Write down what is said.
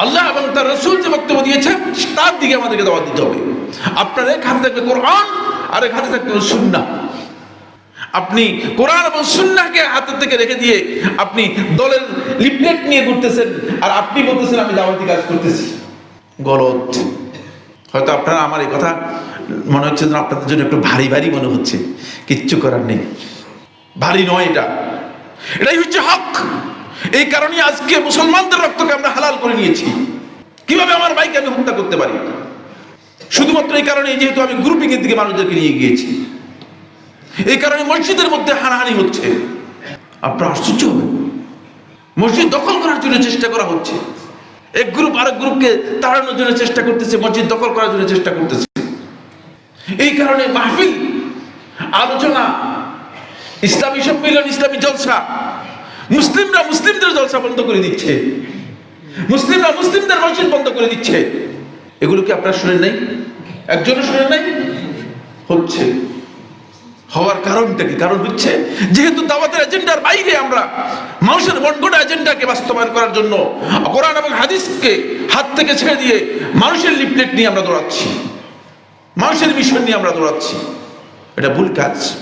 আল্লাহ এবং তার রসুল যে বক্তব্য দিয়েছেন, তার দিকে আমাদেরকে দাওয়া দিতে হবে। আপনার এক হাতে থাকবে কোরআন, আর এক হাতে থাকবে সুন্নাহ। আপনি কোরআন এবং সুন্নাকে হাতের থেকে রেখে দিয়ে আপনি দলের লিফলেট নিয়ে ঘুরতেছেন, আর আপনি বলতেছেন, আমি দাওয়াতি কাজ করতেছি। গলত। হয়তো আপনারা, আমার এই কথা মনে হচ্ছে যেন আপনাদের জন্য একটু ভারী ভারী মনে হচ্ছে। কিচ্ছু করার নেই। ভারী নয় এটা। এটাই হচ্ছে হক। এই কারণে আজকে মুসলমানদের রক্তকে আমরা হালাল করে নিয়েছি। কীভাবে আমার ভাইকে আমি হত্যা করতে পারি? শুধুমাত্র এই কারণে যেহেতু আমি গ্রুপিং এর দিকে মানুষদেরকে নিয়ে গিয়েছি। এই কারণে মসজিদের মধ্যে হানাহানি হচ্ছে। আপনার আশ্চর্য হবে মসজিদ দখল করার জন্য চেষ্টা করা হচ্ছে। এক গ্রুপ আরেক গ্রুপকে তাড়ানোর জন্য চেষ্টা করতেছে, মসজিদ দখল করার জন্য চেষ্টা করতেছে। এই কারণে মাহফিল, আলোচনা, ইসলামী সম্মেলন, ইসলামী জলসা, মুসলিমরা মুসলিমদের জলসা বন্ধ করে দিচ্ছে। মুসলিমরা মুসলিমদের মসজিদ বন্ধ করে দিচ্ছে। এগুলো কি আপনারা শুনেন নাই? একজনও শুনেন নাই? হচ্ছে। হওয়ার কারণটা কি? কারণ হচ্ছে, যেহেতু দাওয়াতের এজেন্ডার বাইরে আমরা, মানুষের বনগোটা এজেন্ডাকে বাস্তবায়ন করার জন্য কোরআন এবং হাদিসকে হাত থেকে ছেড়ে দিয়ে মানুষের লিফলেট নিয়ে আমরা দৌড়াচ্ছি। মানুষের মিশন নিয়ে আমরা দৌড়াচ্ছি। এটা ভুল কাজ।